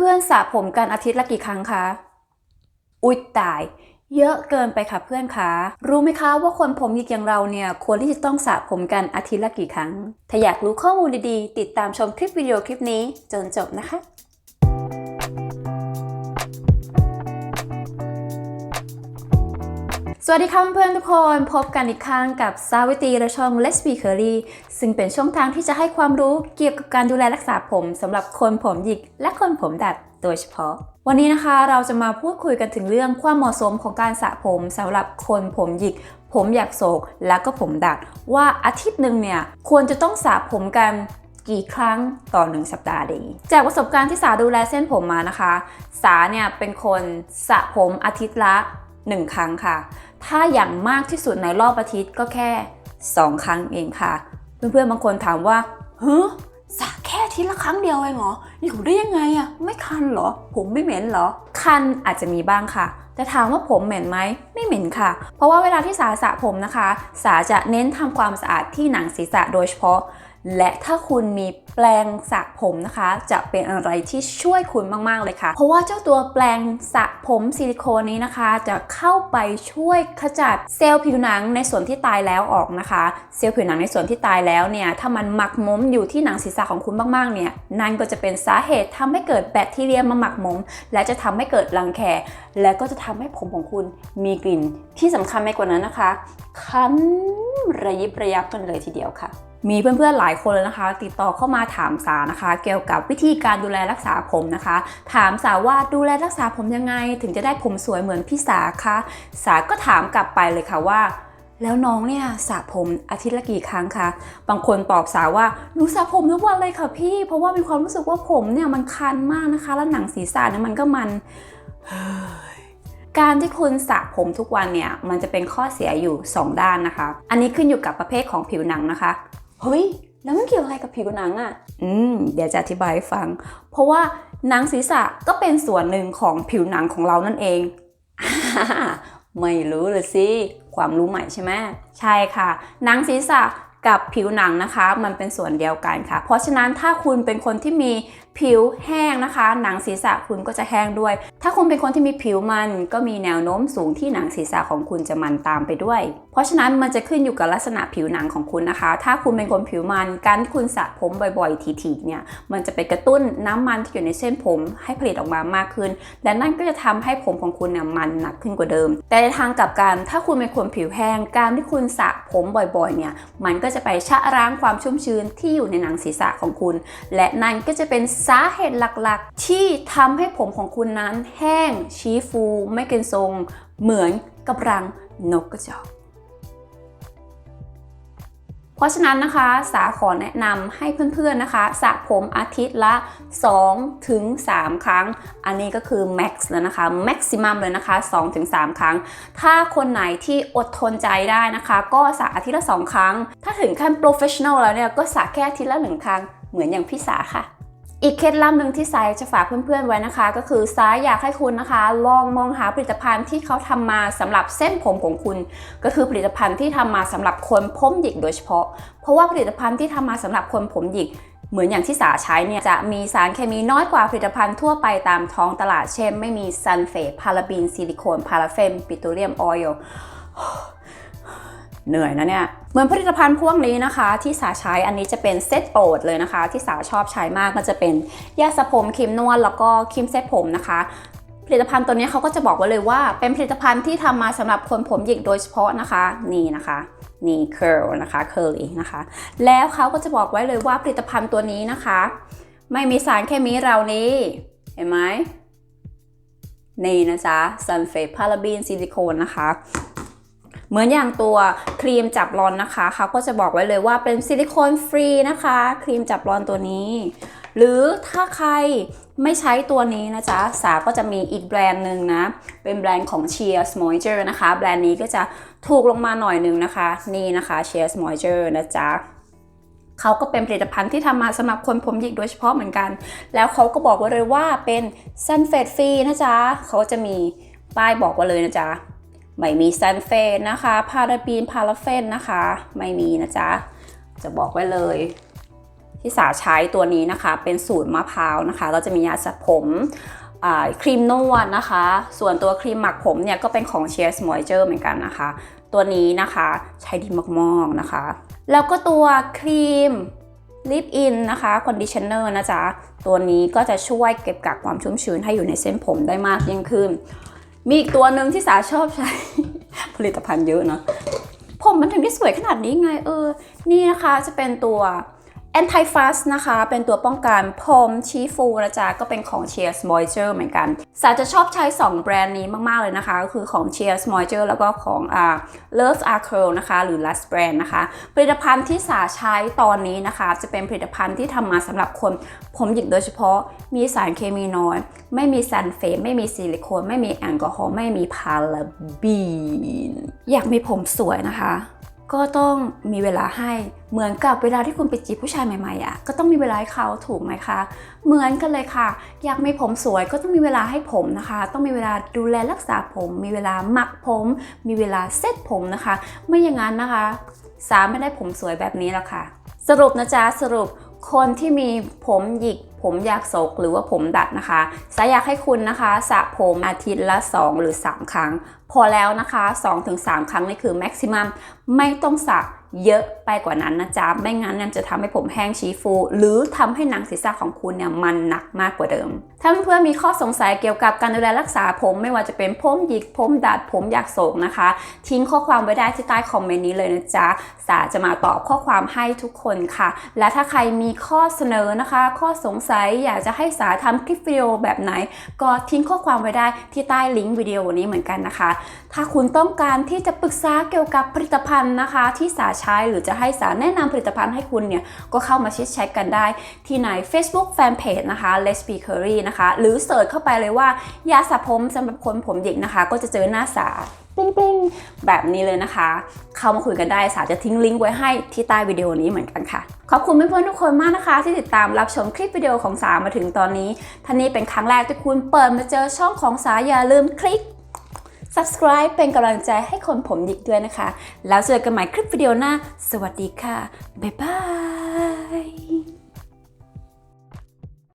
เพื่อนๆสระผมกันอาทิตย์ละกี่ครั้งคะ อุ๊ยตาย เยอะเกินไปค่ะเพื่อนคะรู้ไหมคะว่าคนผมหยิกอย่างเราเนี่ยควรที่จะต้องสระผมกันอาทิตย์ละกี่ครั้ง ถ้าอยากรู้ข้อมูลดีๆ ติดตามชมคลิปวิดีโอคลิปนี้จนจบนะคะ สวัสดีค่ะเพื่อนทุกคนพบกันอีกครั้งกับสาวิตีและช่อง Let's Be Curly ซึ่งเป็นช่องทางที่จะให้ความรู้เกี่ยวกับการดูแลรักษาผมสำหรับคนผมหยิกและคนผมดัดโดยเฉพาะ วันนี้นะคะเราจะมาพูดคุยกันถึงเรื่องความเหมาะสมของการสระผมสำหรับคนผมหยิก ผมอยากโศกและก็ผมดัด ว่าอาทิตย์หนึ่งเนี่ยควรจะต้องสระผมกันกี่ครั้งต่อหนึ่งสัปดาห์ดี จากประสบการณ์ที่สาดูแลเส้นผมมานะคะ สาเนี่ยเป็นคนสระผมอาทิตย์ละ 1 ครั้งค่ะ ถ้าอย่างมากที่สุดในรอบอาทิตย์ก็แค่ 2 ครั้งเองค่ะ เพื่อนๆบางคนถามว่าเฮ้สระแค่ทิตละครั้งเดียวเองเหรอนี่ได้ยังไงอะไม่คันเหรอ ผมไม่เหม็นเหรอ คันอาจจะมีบ้างค่ะ แต่ถามว่าผมเหม็นไหม ไม่เหม็นค่ะ เพราะว่าเวลาที่สาสระผมนะคะ สาจะเน้นทำความสะอาดที่หนังศีรษะโดยเฉพาะ และถ้าคุณมีแปลงสระผมนะคะ จะเป็นอะไรที่ช่วยคุณมากๆเลยค่ะ เพราะว่าเจ้าตัวแปลงสระผมซิลิโคนนี้นะคะ จะเข้าไปช่วยขจัดเซลล์ผิวหนังในส่วนที่ตายแล้วออกนะคะ เซลล์ผิวหนังในส่วนที่ตายแล้วเนี่ยถ้ามันหมักหมมอยู่ที่หนังศีรษะของคุณมากๆเนี่ยนั่นก็จะเป็นสาเหตุทำให้เกิดแบคทีเรียมาหมักหมมและจะทำให้เกิดรังแคและก็จะทำให้ผมของคุณมีกลิ่นที่สำคัญไปกว่านั้นนะคะคันระยิบระยับกันเลยทีเดียวค่ะ มีเพื่อนๆหลายคนเลยนะคะ ติดต่อเข้ามาถามสานะคะ เกี่ยวกับวิธีการดูแลรักษาผมนะคะ ถามสาว่าดูแลรักษาผมยังไง ถึงจะได้ผมสวยเหมือนพี่สาคะสาก็ถามกลับไปเลยค่ะว่า แล้วน้องเนี่ยสระผมอาทิตย์ละกี่ครั้งคะบางคนตอบสาว่าหนูสระผมทุกวันเลยค่ะพี่ เพราะว่ามีความรู้สึกว่าผมเนี่ยมันคันมากนะคะ แล้วหนังศีรษะเนี่ยมันก็มันการที่คุณสระผมทุกวันเนี่ยมันจะเป็นข้อเสียอยู่ 2 ด้านนะคะ อันนี้ขึ้นอยู่กับประเภทของผิวหนังนะคะ เฮ้ย แล้วมันเกี่ยวอะไรกับผิวหนังอะ่ะ อืม เดี๋ยวจะอธิบายให้ฟัง เพราะว่าหนังศีรษะก็เป็นส่วนหนึ่งของผิวหนังของเรานั่นเองอ่าไม่รู้เลยสิ ความรู้ใหม่ใช่ไหมใช่ค่ะ หนังศีรษะกับผิวหนังนะคะ มันเป็นส่วนเดียวกันค่ะ เพราะฉะนั้นถ้าคุณเป็นคนที่มี ผิวแห้งนะคะ หนังศีรษะคุณก็จะแห้งด้วย ถ้าคุณเป็นคนที่มีผิวมันก็มีแนวโน้มสูงที่หนังศีรษะของคุณจะมันตามไปด้วย เพราะฉะนั้นมันจะขึ้นอยู่กับลักษณะผิวหนังของคุณนะคะ ถ้าคุณเป็นคนผิวมันการที่คุณสระผมบ่อยๆ ทีๆเนี่ยมันจะไปกระตุ้นน้ำมันที่อยู่ในเส้นผมให้ผลิตออกมามากขึ้น และนั่นก็จะทำให้ผมของคุณเนี่ยมันหนักขึ้นกว่าเดิม แต่ในทางกลับกันถ้าคุณเป็นคนผิวแห้งการที่คุณสระผมบ่อยๆเนี่ยมันก็จะไปชะล้างความชุ่มชื้นที่อยู่ในหนังศีรษะของคุณ และนั่นก็จะเป็นสาเหตุหลักๆ ที่ทำให้ผมของคุณนั้นแห้งชี้ฟู ไม่เกินทรง เหมือนกับรังนกกระจอกเพราะฉะนั้นนะคะ สาขอแนะนำให้เพื่อนๆนะคะสระผมอาทิตย์ละ 2 ถึง 3 ครั้ง อันนี้ก็คือ max แล้วนะคะ maximum เลยนะคะ 2 ถึง 3 ครั้ง ถ้าคนไหนที่อดทนใจได้นะคะ ก็สระอาทิตย์ละ 2 ครั้ง ถ้าถึงขั้น professional แล้วเนี่ย ก็สระแค่อาทิตย์ละ 1 ครั้ง เหมือนอย่างพี่สาค่ะ อีกเคล็ดลับหนึ่งที่สายจะฝากเพื่อนๆไว้นะคะ ก็คือสายอยากให้คุณนะคะ ลองมองหาผลิตภัณฑ์ที่เขาทำมาสำหรับเส้นผมของคุณ ก็คือผลิตภัณฑ์ที่ทำมาสำหรับคนผมหยิกโดยเฉพาะ เพราะว่าผลิตภัณฑ์ที่ทำมาสำหรับคนผมหยิกเหมือนอย่างที่สาใช้เนี่ยจะมีสารเคมีน้อยกว่าผลิตภัณฑ์ทั่วไปตามท้องตลาดเช่น ไม่มีซัลเฟตพาราบีนซิลิโคนพาราเฟนปิโตรเลียมออยล์ เหนื่อยนะเนี่ย เหมือนผลิตภัณฑ์พวกนี้นะคะ ที่สาใช้อันนี้จะเป็นเซตโปรดเลยนะคะ ที่สาชอบใช้มากมันจะเป็นยาสระผมครีมนวดแล้วก็ครีมเซตผมนะคะผลิตภัณฑ์ตัวนี้เขาก็จะบอกไว้เลยว่าเป็นผลิตภัณฑ์ที่ทำมาสำหรับคนผมหยิกโดยเฉพาะนะคะ นี่นะคะนี่ curl นะคะ curly นะคะ แล้วเขาก็จะบอกไว้เลยว่าผลิตภัณฑ์ตัวนี้นะคะ ไม่มีสารเคมีเหล่านี้ เห็นไหมนี่นะจ๊ะซัลเฟตพาราบีนซิลิโคนนะคะ เหมือนอย่างตัวครีมจับร้อนนะคะเขาก็จะบอกไว้เลยว่าเป็นซิลิโคนฟรีนะคะ ครีมจับร้อนตัวนี้ หรือถ้าใครไม่ใช้ตัวนี้นะจ๊ะ สาก็จะมีอีกแบรนด์หนึ่งนะ เป็นแบรนด์ของ Cheers Moisture นะคะ แบรนด์นี้ก็จะถูกลงมาหน่อยหนึ่งนะคะ นี่นะคะ Cheers Moisture นะจ๊ะเขาก็เป็นผลิตภัณฑ์ที่ทำมาสำหรับคนผมหยิกโดยเฉพาะเหมือนกัน แล้วเขาก็บอกไว้เลยว่าเป็นซันเฟตฟรีนะจ๊ะเขาจะมีป้ายบอกไว้เลยนะจ๊ะ ไม่มีซันเฟตนะคะ พาราบีนพาราเฟนนะคะ ไม่มีนะจ๊ะ จะบอกไว้เลย ที่สาใช้ตัวนี้นะคะ เป็นสูตรมะพร้าวนะคะก็จะมียาสระผมครีมนวดนะคะ ส่วนตัวครีมหมักผมเนี่ยก็เป็นของ Cheers Moisture เหมือนกันนะคะ ตัวนี้นะคะใช้ดีมากๆนะคะ แล้วก็ตัวครีมลิปอินนะคะคอนดิชเนอร์นะจ๊ะ ตัวนี้ก็จะช่วยเก็บกักความชุ่มชื้นให้อยู่ในเส้นผมได้มากยิ่งขึ้น มีอีกตัวหนึ่งที่สาชอบใช้ ผลิตภัณฑ์เยอะเนาะผมมันถึงได้สวยขนาดนี้ไงเออ นี่นะคะจะเป็นตัว anti fuzz นะคะ เป็นตัวป้องกันผมชี้ฟูนะจ๊ะก็เป็นของ Cheers Moisture เหมือนกัน สาจะชอบใช้ 2 แบรนด์นี้มาก ๆ เลยนะคะ ก็คือของ Cheers Moisture แล้วก็ของอ่า Love a Curl นะคะ หรือ Last Brand นะคะ ผลิตภัณฑ์ที่สาใช้ตอนนี้นะคะ จะเป็นผลิตภัณฑ์ที่ทำมาสำหรับคนผมหยิกโดยเฉพาะมีสารเคมีน้อย ไม่มีซัลเฟตไม่มีซิลิโคนไม่มีแอลกอฮอล์ไม่มีพาราบีน อยากมีผมสวยนะคะ ก็ต้องมีเวลาให้เหมือนกับเวลาที่คุณไปจีบผู้ชายใหม่ๆอะก็ต้องมีเวลาให้เขาถูกไหมคะ เหมือนกันเลยค่ะ อยากมีผมสวยก็ต้องมีเวลาให้ผมนะคะ ต้องมีเวลาดูแลรักษาผม มีเวลาหมักผม มีเวลาเซ็ตผมนะคะ ไม่อย่างนั้นนะคะ สาไม่ได้ผมสวยแบบนี้แล้วค่ะ สรุปนะจ๊ะสรุปคนที่มีผมหยิกผมอยากโศกหรือว่าผมดัดนะคะสายอยากให้คุณนะคะสระผมอาทิตย์ละ 2 หรือ 3 ครั้ง พอแล้วนะคะ 2-3 ครั้งนี่คือแม็กซิมัมไม่ต้องสระเยอะไปกว่านั้นนะจ๊ะ ไม่งั้นเนี่จะทำให้ผมแห้งชี้ฟู หรือทำให้หนังศีรษะของคุณเนี่ยมันหนักมากกว่าเดิม ถ้าเพื่อนๆมีข้อสงสัยเกี่ยวกับการดูแลรักษาผมไม่ว่าจะเป็นผมหยิกผมดัดผมอยากโศกนะคะ ทิ้งข้อความไว้ได้ที่ใต้คอมเมนต์นี้เลยนะจ๊ะ สาจะมาตอบข้อความให้ทุกคนค่ะ และถ้าใครมีข้อเสนอนะคะ ข้อสงสัยอยากจะให้สาทำคลิปวิดีโอแบบไหน ก็ทิ้งข้อความไว้ได้ที่ใต้ลิงก์วิดีโอนี้เหมือนกันนะคะถ้าคุณต้องการที่จะปรึกษาเกี่ยวกับผลิตภัณฑ์นะคะ ที่สาใช้หรือจะให้สาแนะนำผลิตภัณฑ์ให้คุณเนี่ย ก็เข้ามาชิดแชทกันได้ที่ใน Facebook Fanpage นะคะ Les p c u r y นะคะ หรือเสิร์ชเข้าไปเลยว่ายาสระผมสำหรับคนผมหยิกนะคะ ก็จะเจอหน้าสาปริ้งๆแบบนี้เลยนะคะ เข้ามาคุยกันได้สาจะทิ้งลิงก์ไว้ให้ที่ใต้วิดีโอนี้เหมือนกันค่ะ ขอบคุณเพื่อนๆทุกคนมากนะคะ ที่ติดตามรับชมคลิปวิดีโอของสามาถึงตอนนี้ท่านี้เป็นครั้งแรกที่คุณเปิดมาเจอช่องของสาอย่าลืมคลิก subscribe เป็นกำลังใจให้คนผมหยิกด้วยนะคะ แล้วเจอกันใหม่คลิปวิดีโอหน้า สวัสดีค่ะ บ๊ายบาย